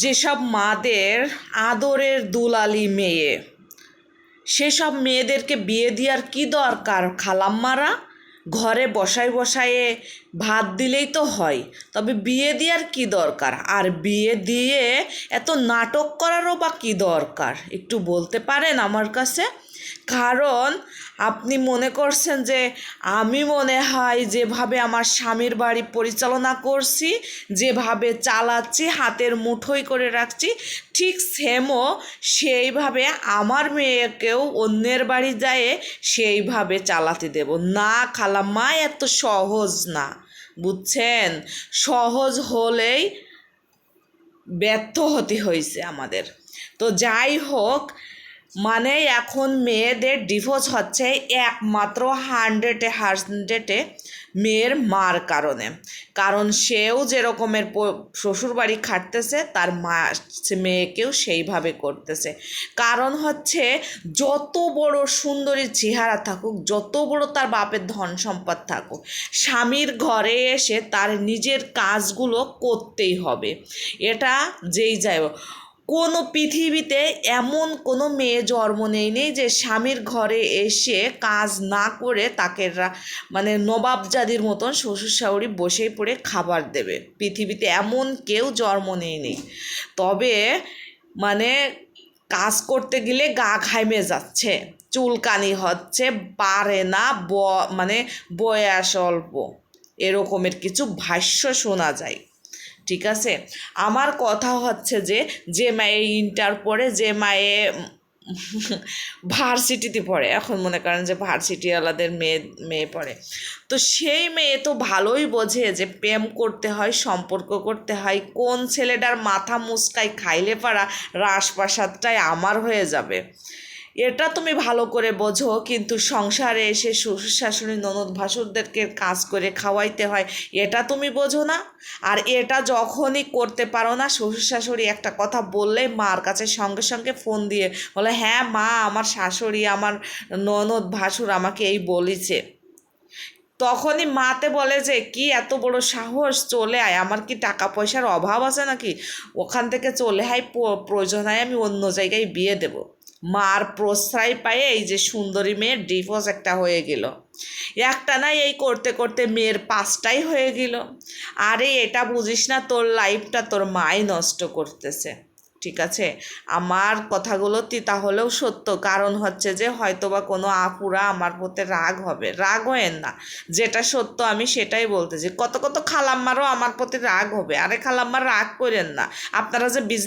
যেসব মাদের আদরের দুলালি মেয়ে, সেসব মেয়েদেরকে বিয়ে দেওয়ার কি দরকার? খালাম্মারা ঘরে বসায় বসায়ে ভাত দিলেই তো হয়, তবে বিয়ে দেওয়ার কি দরকার? আর বিয়ে দিয়ে এত নাটক করারও বা কী দরকার? একটু বলতে পারেন আমার কাছে? কারণ আপনি মনে করছেন যে আমি মনে হয় যেভাবে আমার স্বামীর বাড়ি পরিচালনা করছি, যেভাবে চালাচ্ছি, হাতের মুঠোই করে রাখছি, ঠিক সেমও সেইভাবে আমার মেয়েকেও অন্যের বাড়ি যায় সেইভাবে চালাতে দেব। না খালাম্মা এত সহজ না, বুঝছেন? সহজ হলেই ব্যর্থ হতে হয়েছে আমাদের। তো যাই হোক মানে এখন মেয়েদের ডিভোর্স হচ্ছে একমাত্র হান্ড্রেডে হান্ড্রেডে মেয়ের মার কারণে। কারণ সেও যেরকমের শ্বশুরবাড়ি খাটতেছে, তার মা মেয়েকেও সেইভাবে করতেছে। কারণ হচ্ছে যত বড় সুন্দরী চেহারা থাকুক, যত বড় তার বাপের ধন সম্পদ থাকুক, স্বামীর ঘরে এসে তার নিজের কাজগুলো করতেই হবে। এটা যেই যাই হোক। কোনো পৃথিবীতে এমন কোনো মেয়ে জন্ম নেয়নি যে স্বামীর ঘরে এসে কাজ না করে তাকে মানে নবাবজাদির মতন শ্বশুর শাশুড়ি বসেই পড়ে খাবার দেবে। পৃথিবীতে এমন কেউ জন্ম নেয়নি। তবে মানে কাজ করতে গেলে গা ঘাইমে যাচ্ছে, চুলকানি হচ্ছে, পারে না, ব মানে বয়স অল্প। এরকমের কিছু ভাষ্য শোনা যায়। ঠিক আছে? আমার কথা হচ্ছে যে যে মায়ে ইন্টার পড়ে, যে মায়ে ভার্সিটিতে পড়ে, এখন মনে করেন যে ভার্সিটিওয়ালাদের মেয়ে মেয়ে পড়ে। তো সেই মেয়ে তো ভালোই বোঝে যে প্রেম করতে হয়, সম্পর্ক করতে হয়, কোন ছেলেটার মাথা মুস্কাই খাইলে পারা রাজপ্রাসাদটাই আমার হয়ে যাবে। এটা তুমি ভালো করে বোঝো, কিন্তু সংসারে এসে শ্বশুর শাশুড়ি ননদ ভাসুরদেরকে কাজ করে খাওয়াইতে হয়, এটা তুমি বোঝো না? আর এটা যখনই করতে পারো না শ্বশুর শাশুড়ি একটা কথা বললে মার কাছে সঙ্গে সঙ্গে ফোন দিয়ে বলে হ্যাঁ মা, আমার শাশুড়ি, আমার ননদ ভাসুর আমাকে এই বলেছে। তখনই মাতে বলে যে, কি এত বড় সাহস, চলে আয়, আমার কি টাকা পয়সার অভাব আছে নাকি? ওখান থেকে চলে আয় প্রয়োজন হয় আমি অন্য জায়গায় বিয়ে দেব। মার প্রশ্রয় পায়ে এই যে সুন্দরী মেয়ের ডিভোর্স একটা হয়ে গেল। একটা না এই করতে করতে মেয়ের পাঁচটাই হয়ে গেল। আরে এটা বুঝিস না, তোর লাইফটা তোর মাই নষ্ট করতেছে। ঠিক আছে? আমার কথাগুলো তিতা হলেও সত্য। কারণ হচ্ছে যে হয়তোবা কোনো আপুরা আমার প্রতি রাগ হবে। রাগ হয়েন না। যেটা সত্য আমি সেটাই বলতেছি। কত কত খালাম্মারও আমার প্রতি রাগ হবে। আরে খালাম্মার রাগ করেন না। আপনারা যে বিজনেস